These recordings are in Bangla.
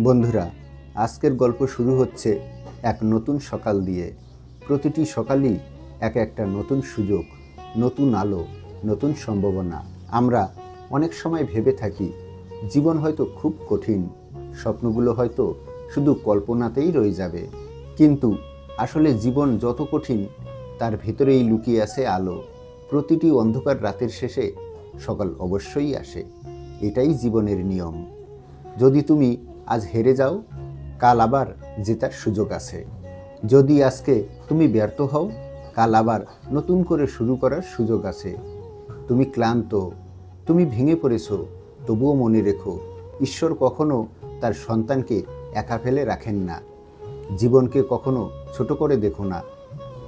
বন্ধুরা, আজকের গল্প শুরু হচ্ছে এক নতুন সকাল দিয়ে। প্রতিটি সকালই এক একটা নতুন সুযোগ, নতুন আলো, নতুন সম্ভাবনা। আমরা অনেক সময় ভেবে থাকি, জীবন হয়তো খুব কঠিন, স্বপ্নগুলো হয়তো শুধু কল্পনাতেই রয়ে যাবে। কিন্তু আসলে জীবন যত কঠিন, তার ভেতরেই লুকিয়ে আছে আলো। প্রতিটি অন্ধকার রাতের শেষে সকাল অবশ্যই আসে। এটাই জীবনের নিয়ম। যদি তুমি আজ হেরে যাও, কাল আবার জেতার সুযোগ আছে। যদি আজকে তুমি ব্যর্থ হও, কাল আবার নতুন করে শুরু করার সুযোগ আছে। তুমি ক্লান্ত, তুমি ভেঙে পড়েছ, তবুও মনে রেখো, ঈশ্বর কখনো তার সন্তানকে একা ফেলে রাখেন না। জীবনকে কখনো ছোট করে দেখো না।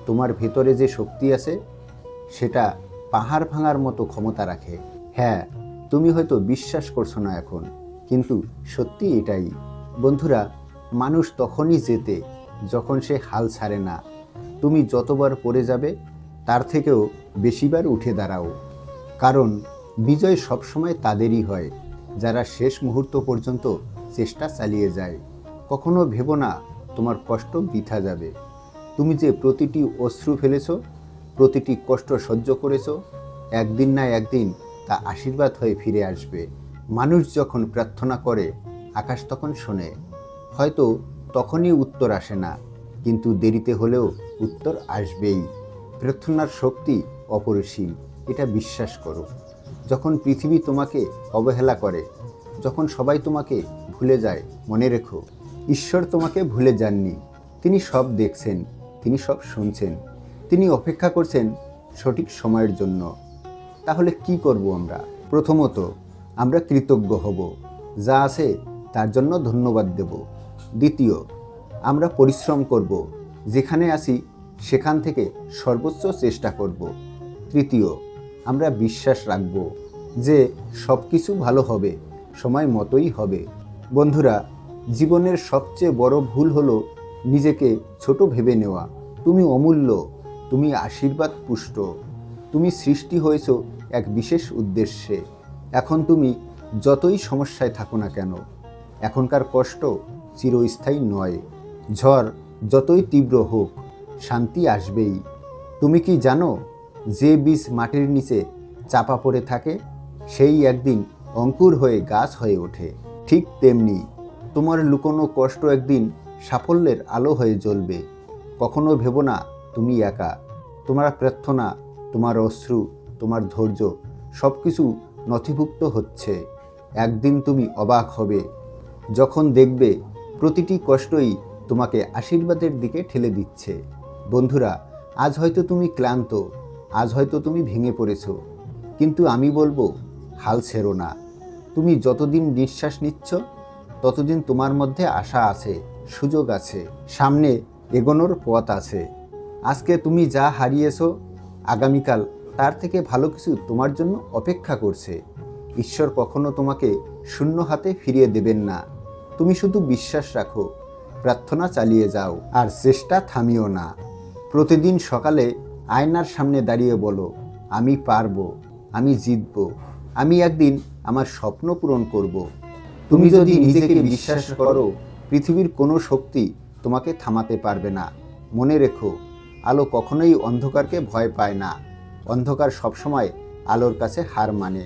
তোমার ভেতরে যে শক্তি আছে, সেটা পাহাড় ভাঙার মতো ক্ষমতা রাখে। হ্যাঁ তুমি হয়তো বিশ্বাস করছ না এখন। কিন্তু সত্যি এটাই। বন্ধুরা, মানুষ তখনই যেতে যখন সে হাল ছাড়ে না। তুমি যতবার পড়ে যাবে, তার থেকেও বেশিবার উঠে দাঁড়াও। কারণ বিজয় সবসময় তাদেরই হয়, যারা শেষ মুহূর্ত পর্যন্ত চেষ্টা চালিয়ে যায়। কখনো ভেবো না, তোমার কষ্ট বৃথা যাবে। তুমি যে প্রতিটি অশ্রু ফেলেছ, প্রতিটি কষ্ট সহ্য করেছ, একদিন না একদিন তা আশীর্বাদ হয়ে ফিরে আসবে। মানুষ যখন প্রার্থনা করে, আকাশ তখন শোনে। হয়তো তখনই উত্তর আসে না, কিন্তু দেরিতে হলেও উত্তর আসবেই। প্রার্থনার শক্তি অপরিসীম, এটা বিশ্বাস করো। যখন পৃথিবী তোমাকে অবহেলা করে, যখন সবাই তোমাকে ভুলে যায়, মনে রেখো, ঈশ্বর তোমাকে ভুলে যাননি। তিনি সব দেখছেন, তিনি সব শুনছেন, তিনি অপেক্ষা করছেন সঠিক সময়ের জন্য। তাহলে কি করব আমরা? প্রথমত আমরা কৃতজ্ঞ হব। যা আছে তার জন্য ধন্যবাদ দেব। দ্বিতীয়, আমরা পরিশ্রম করব। যেখানে আসি সেখান থেকে সর্বোচ্চ চেষ্টা করব। তৃতীয়, আমরা বিশ্বাস রাখব যে সব কিছু ভালো হবে, সময় মতোই হবে। বন্ধুরা, জীবনের সবচেয়ে বড় ভুল হলো নিজেকে ছোট ভেবে নেওয়া। তুমি অমূল্য, তুমি আশীর্বাদ পুষ্ট তুমি সৃষ্টি হয়েছ এক বিশেষ উদ্দেশ্যে। এখন তুমি যতই সমস্যায় থাকো না কেন, এখনকার কষ্ট চিরস্থায়ী নয়। ঝড় যতই তীব্র হোক, শান্তি আসবেই। তুমি কি জানো, যে বীজ মাটির নিচে চাপা পড়ে থাকে, সেই একদিন অঙ্কুর হয়ে গাছ হয়ে ওঠে। ঠিক তেমনি তোমার লুকোনো কষ্ট একদিন সাফল্যের আলো হয়ে জ্বলবে। কখনো ভেবো না তুমি একা। তোমার প্রার্থনা, তোমার অশ্রু, তোমার ধৈর্য সব কিছু নথিভুক্ত হচ্ছে। একদিন তুমি অবাক হবে। যখন দেখবে, প্রতিটি কষ্টই তোমাকে আশীর্বাদের দিকে ঠেলে দিচ্ছে। বন্ধুরা, আজ হয়তো তুমি ক্লান্ত, আজ হয়তো তুমি ভেঙে পড়েছো। কিন্তু আমি বলব, হাল ছেড়ো না। তুমি যতদিন নিঃশ্বাস নিচ্ছ, ততদিন তোমার মধ্যে আশা আছে, সুযোগ আছে, সামনে এগোনোর পথ আছে। আজকে তুমি যা হারিয়েছো, আগামীকাল তার থেকে ভালো কিছু তোমার জন্য অপেক্ষা করছে। ঈশ্বর কখনো তোমাকে শূন্য হাতে ফিরিয়ে দেবেন না। তুমি শুধু বিশ্বাস রাখো প্রার্থনা চালিয়ে যাও আর চেষ্টা থামিও না। প্রতিদিন সকালে আয়নার সামনে দাঁড়িয়ে বলো আমি পারব আমি জিতব আমি একদিন আমার স্বপ্ন পূরণ করব। তুমি যদি নিজেকে বিশ্বাস করো পৃথিবীর কোনো শক্তি তোমাকে থামাতে পারবে না। মনে রেখো আলো কখনোই অন্ধকারকে ভয় পায় না। অন্ধকার সবসময় আলোর কাছে হার মানে।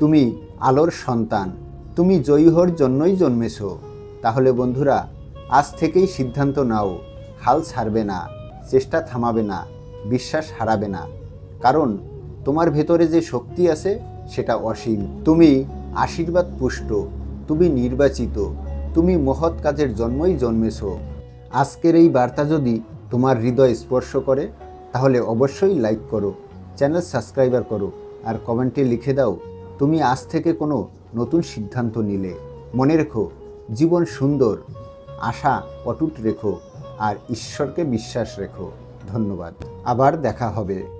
তুমি আলোর সন্তান, তুমি জয়ী হওয়ার জন্যই জন্মেছ। তাহলে বন্ধুরা, আজ থেকেই সিদ্ধান্ত নাও, হাল ছাড়বে না, চেষ্টা থামাবে না, বিশ্বাস হারাবে না। কারণ তোমার ভেতরে যে শক্তি আছে, সেটা অসীম। তুমি আশীর্বাদ পুষ্ট, তুমি নির্বাচিত, তুমি মহৎ কাজের জন্মই জন্মেছ। আজকের এই বার্তা যদি তোমার হৃদয় স্পর্শ করে, তাহলে অবশ্যই লাইক করো। চ্যানেল সাবস্ক্রাইবার করো আর কমেন্টে লিখে দাও, তুমি আজ থেকে কোনো নতুন সিদ্ধান্ত নিলে। মনে রেখো, জীবন সুন্দর, আশা অটুট রেখো আর ঈশ্বরকে বিশ্বাস রেখো। ধন্যবাদ। আবার দেখা হবে।